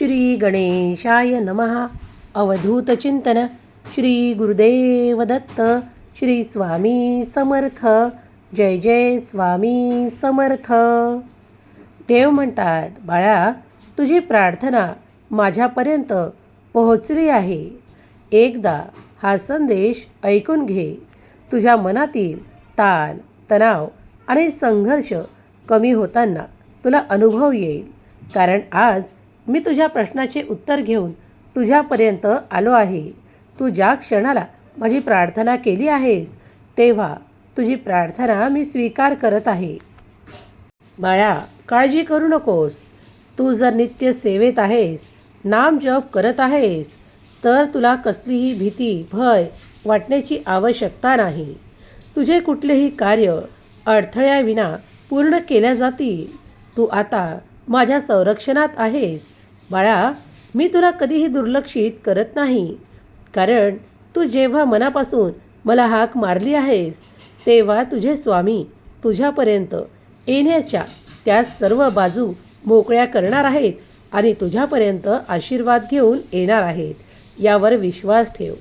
श्री गणेशाय नमः. अवधूत चिंतन. श्री गुरुदेव दत्त. श्री स्वामी समर्थ. जय जय स्वामी समर्थ. देव म्हणतात बाळा तुझी प्रार्थना माझ्यापर्यंत पोहोचली आहे. एकदा हा संदेश ऐकून घे. तुझ्या मनातील ताण तणाव आणि संघर्ष कमी होताना तुला अनुभव येईल. कारण आज मी तुझ्या प्रश्नाचे उत्तर घेऊन तुझ्यापर्यंत आलो आहे. तू ज्या क्षणाला माझी प्रार्थना केली आहेस तेव्हा तुझी प्रार्थना मी स्वीकार करत आहे. बाळा काळजी करू नकोस. तू जर नित्य सेवेत आहेस नाम जप करत आहेस तर तुला कसलीही भीती भय वाटण्याची आवश्यकता नाही. तुझे कुठलेही कार्य अडथळ्याविना पूर्ण केल्या जातील. तू आता माझ्या संरक्षणात आहेस. बाळा मी तुला कधीही दुर्लक्षित करत नाही. कारण तू जेव्हा मनापासून मला हाक मारली आहेस तेव्हा तुझे स्वामी तुझ्यापर्यंत येण्याच्या त्या सर्व बाजू मोकळ्या करणार आहेत आणि तुझ्यापर्यंत आशीर्वाद घेऊन येणार आहेत यावर विश्वास ठेव.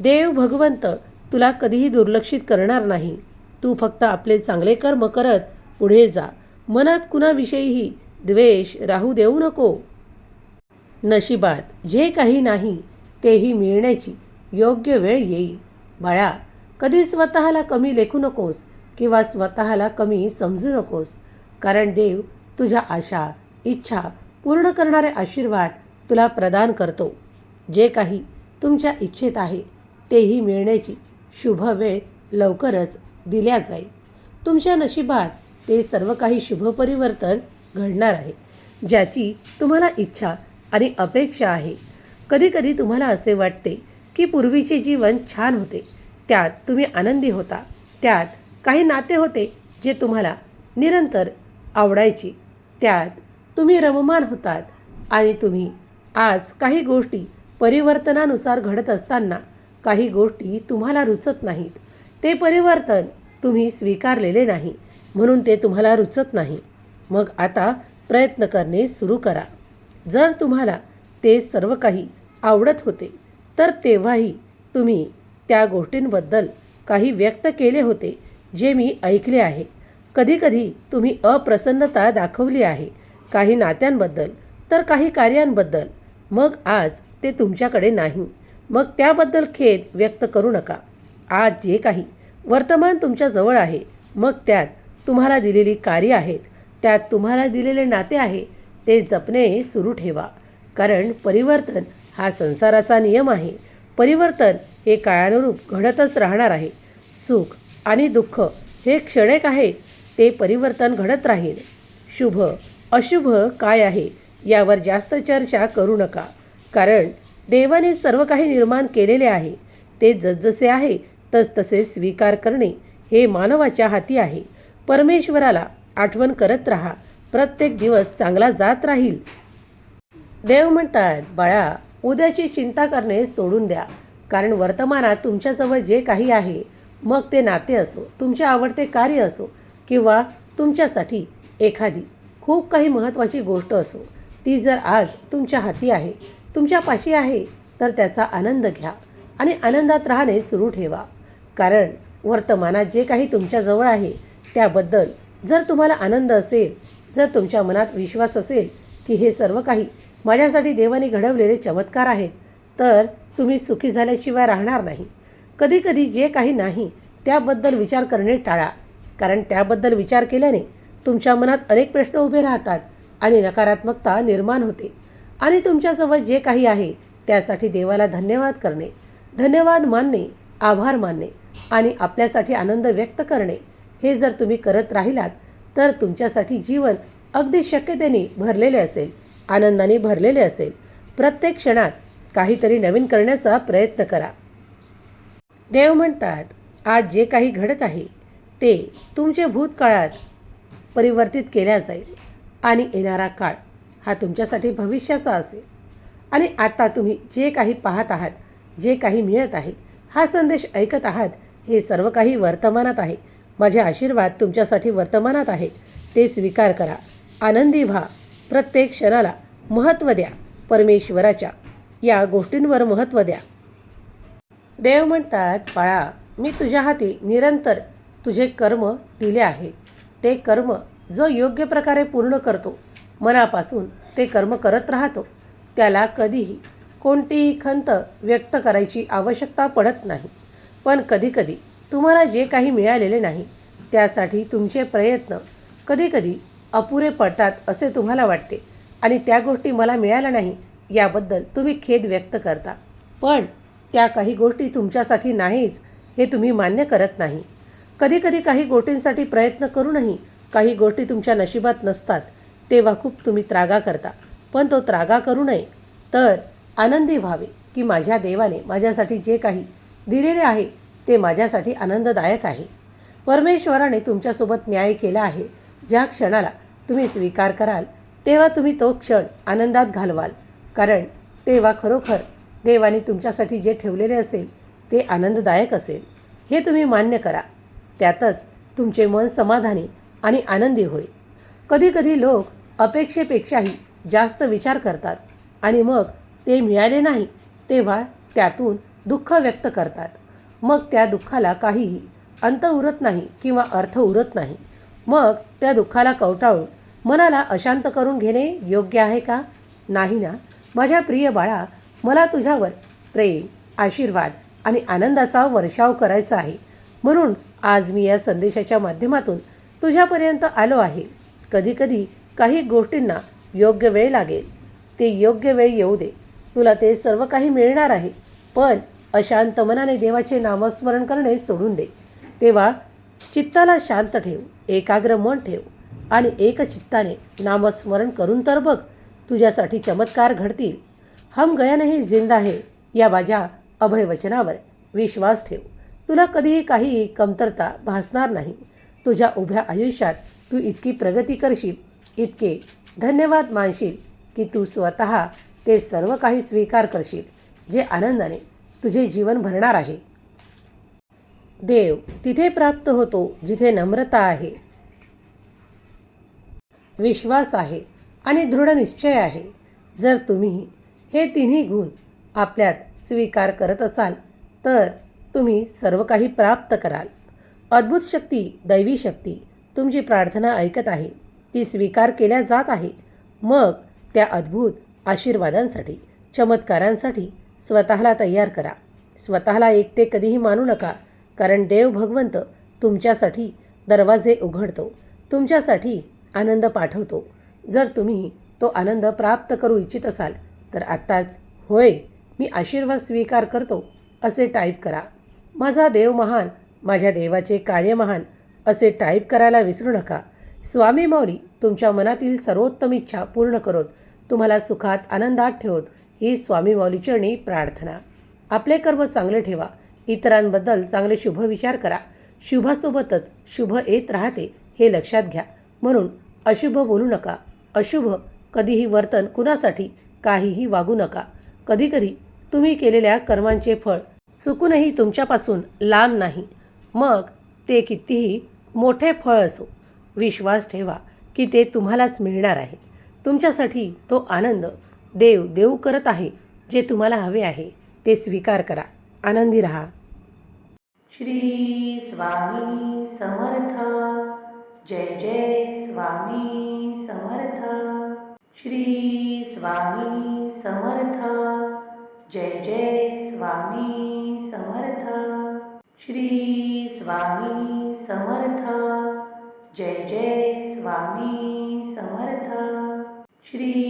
देव भगवंत तुला कधीही दुर्लक्षित करणार नाही. तू फक्त आपले चांगले कर्म करत पुढे जा. मनात कुणाविषयीही द्वेष राहू देऊ नको. नशिबात जे काही नाही तेही मिळण्याची योग्य वेळ येईल. बाळा कधी स्वतःला कमी लेखू नकोस किंवा स्वतःला कमी समजू नकोस. कारण देव तुझ्या आशा इच्छा पूर्ण करणारे आशीर्वाद तुला प्रदान करतो. जे काही तुमच्या इच्छेत आहे तेही मिळण्याची शुभ वेळ लवकरच दिल्या जाईल. तुमच्या नशिबात ते सर्व काही शुभ परिवर्तन घडणार आहे. ज्याची तुम्हाला इच्छा आणि अपेक्षा आहे. कधीकधी तुम्हाला असे वाटते की पूर्वीचे जीवन छान होते त्यात तुम्ही आनंदी होता. त्यात काही नाते होते जे तुम्हाला निरंतर आवडायचे. त्यात तुम्ही रममान होतात आणि तुम्ही आज काही गोष्टी परिवर्तनानुसार घडत असताना काही गोष्टी तुम्हाला रुचत नाहीत. ते परिवर्तन तुम्ही स्वीकारलेले नाही म्हणून ते तुम्हाला रुचत नाही. मग आता प्रयत्न करणे सुरू करा. जर तुम्हाला ते सर्व काही आवडत होते तर तेव्हाही तुम्ही त्या गोष्टींबद्दल काही व्यक्त केले होते जे मी ऐकले आहे. कधीकधी तुम्ही अप्रसन्नता दाखवली आहे काही नात्यांबद्दल तर काही कार्यांबद्दल. मग आज ते तुमच्याकडे नाही. मग त्याबद्दल खेद व्यक्त करू नका. आज जे काही वर्तमान तुमच्याजवळ आहे मग त्यात तुम्हाला दिलेली कार्य आहेत त्यात तुम्हाला दिलेले नाते आहे ते जपणे सुरू ठेवा. कारण परिवर्तन हा संसाराचा नियम आहे. परिवर्तन हे काळानुरूप घडतच राहणार आहे. सुख आणि दुःख हे क्षणिक आहेत ते परिवर्तन घडत राहील. शुभ अशुभ काय आहे यावर जास्त चर्चा करू नका. कारण देवाने सर्व काही निर्माण केलेले आहे. ते जसजसे आहे तसतसे स्वीकार करणे हे मानवाच्या हाती आहे. परमेश्वराला आठवण करत राहा. प्रत्येक दिवस चांगला जात राहील. देव म्हणतात बाळा उद्याची चिंता करणे सोडून द्या. कारण वर्तमानात तुमच्याजवळ जे काही आहे मग ते नाते असो तुमचे आवडते कार्य असो किंवा तुमच्यासाठी एखादी खूप काही महत्त्वाची गोष्ट असो ती जर आज तुमच्या हाती आहे तुमच्यापाशी आहे तर त्याचा आनंद घ्या आणि आनंदात राहणे सुरू ठेवा. कारण वर्तमानात जे काही तुमच्याजवळ आहे त्याबद्दल जर तुम्हाला आनंद असेल जर तुमच्या मनात विश्वास असेल की हे सर्व काही माझ्यासाठी देवाने घडवलेले चमत्कार आहेत तर तुम्ही सुखी झाल्याशिवाय राहणार नाही. कधीकधी जे काही नाही त्याबद्दल विचार करणे टाळा. कारण त्याबद्दल विचार केल्याने तुमच्या मनात अनेक प्रश्न उभे राहतात आणि नकारात्मकता निर्माण होते. आणि तुमच्याजवळ जे काही आहे त्यासाठी देवाला धन्यवाद करणे. धन्यवाद मानणे आभार मानणे आणि आपल्यासाठी आनंद व्यक्त करणे हे जर तुम्ही करत राहिलात तर तुमच्यासाठी जीवन अगदी शक्यतेने भरलेले असेल आनंदाने भरलेले असेल. प्रत्येक क्षणात काहीतरी नवीन करण्याचा प्रयत्न करा. देव म्हणतात आज जे काही घडत आहे ते तुमचे भूतकाळात परिवर्तित केल्या जाईल आणि येणारा काळ हा तुमच्यासाठी भविष्याचा असेल. आणि आता तुम्ही जे काही पाहत आहात जे काही मिळत आहे हा संदेश ऐकत आहात हे सर्व काही वर्तमानात आहे. माझे आशीर्वाद तुमच्यासाठी वर्तमानात आहेत ते स्वीकार करा. आनंदी व्हा. प्रत्येक क्षणाला महत्त्व द्या. परमेश्वराच्या या गोष्टींवर महत्त्व द्या. देव म्हणतात बाळा मी तुझ्या हाती निरंतर तुझे कर्म दिले आहे. ते कर्म जो योग्य प्रकारे पूर्ण करतो मनापासून ते कर्म करत राहतो. त्याला कधीही कोणतीही खंत व्यक्त करायची आवश्यकता पडत नाही. पण कधीकधी तुम्हाला जे काही मिळालेले नाही त्यासाठी तुमचे प्रयत्न कधीकधी अपुरे पडतात असे तुम्हाला वाटते. आणि त्या गोष्टी मला मिळाल्या नाही याबद्दल तुम्ही खेद व्यक्त करता. पण त्या काही गोष्टी तुमच्यासाठी नाहीच हे तुम्ही मान्य करत नाही. कधीकधी काही गोष्टींसाठी प्रयत्न करूनही काही गोष्टी तुमच्या नशिबात नसतात तेव्हा खूप तुम्ही त्रागा करता. पण तो त्रागा करू नये. तर आनंदी व्हावे की माझ्या देवाने माझ्यासाठी जे काही दिलेले आहे ते माझ्यासाठी आनंददायक आहे. परमेश्वराने तुमच्यासोबत न्याय केला आहे. ज्या क्षणाला तुम्ही स्वीकार कराल तेव्हा तुम्ही तो क्षण आनंदात घालवाल. कारण तेव्हा खरोखर देवाने तुमच्यासाठी जे ठेवलेले असेल ते आनंददायक असेल. हे तुम्ही मान्य करा. त्यातच तुमचे मन समाधानी आणि आनंदी होईल. कधीकधी लोक अपेक्षेपेक्षाही जास्त विचार करतात आणि मग ते मिळाले नाही तेव्हा त्यातून दुःख व्यक्त करतात. मग त्या दुःखाला काहीही अंत उरत नाही किंवा अर्थ उरत नाही. मग त्या दुःखाला कवटाळून मनाला अशांत करून घेणे योग्य आहे का? नाही ना. माझ्या प्रिय बाळा मला तुझ्यावर प्रेम आशीर्वाद आणि आनंदाचा वर्षाव करायचा आहे. म्हणून आज मी या संदेशाच्या माध्यमातून तुझ्यापर्यंत आलो आहे. कधीकधी काही गोष्टींना योग्य वेळ लागेल. ते योग्य वेळ येऊ दे. तुला ते सर्व काही मिळणार आहे. पण अशांत मनाने देवाचे नामस्मरण करणे सोडून दे. तेव्हा चित्ताला शांत ठेव एकाग्र मन ठेव आणि एक चित्ताने नामस्मरण करून तर बघ तुझ्यासाठी चमत्कार घडतील. हम गया नाही जिंदा आहे या माझ्या अभयवचनावर विश्वास ठेव. तुला कधीही काही कमतरता भासणार नाही. तुझ्या उभ्या आयुष्यात तू इतकी प्रगती करशील इतके धन्यवाद मानशील की तू स्वतः ते सर्व काही स्वीकार करशील जे आनंदाने तुझे जीवन भरणार आहे. देव तिथे प्राप्त होतो जिथे नम्रता आहे. विश्वास आहे आणि दृढ निश्चय आहे. जर तुम्ही हे तिन्ही गुण आपल्यात स्वीकार करत असाल तर तुम्ही सर्व काही प्राप्त कराल. अद्भुत शक्ती दैवी शक्ती तुमची प्रार्थना ऐकत आहे. ती स्वीकार केल्या जात आहे. मग त्या अद्भुत आशीर्वादांसाठी चमत्कारांसाठी स्वतःला तयार करा. स्वतःला एकटे कधीही मानू नका कारण देव भगवंत तुमच्यासाठी दरवाजे उघडतो तुमच्यासाठी आनंद पाठवतो. जर तुम्ही तो आनंद प्राप्त करू इच्छित असाल तर आत्ताच होय मी आशीर्वाद स्वीकार करतो असे टाईप करा. माझा देव महान माझ्या देवाचे कार्य महान असे टाईप करायला विसरू नका. स्वामी मौली तुमच्या मनातील सर्वोत्तम इच्छा पूर्ण करोत. तुम्हाला सुखात आनंदात ठेवत. ही स्वामी मौलीचरणी प्रार्थना. आपले कर्म चांगले ठेवा. इतरांबद्दल चांगले शुभ विचार करा. शुभासोबतच शुभ येत राहते हे लक्षात घ्या. म्हणून अशुभ बोलू नका. अशुभ कधीही वर्तन कुणासाठी काहीही वागू नका. कधीकधी तुम्ही केलेल्या कर्मांचे फळ चुकूनही तुमच्यापासून लांब नाही. मग ते कितीही मोठे फळ असो. विश्वास ठेवा की ते तुम्हालाच मिळणार आहे. तुमच्यासाठी तो आनंद देव देऊ करत आहे जे तुम्हाला हवे आहे ते स्वीकार करा. आनंदी रहा. श्री स्वामी समर्थ. जय जय स्वामी समर्थ. श्री स्वामी समर्थ. जय जय स्वामी समर्थ. श्री स्वामी समर्थ. जय जय स्वामी समर्थ. श्री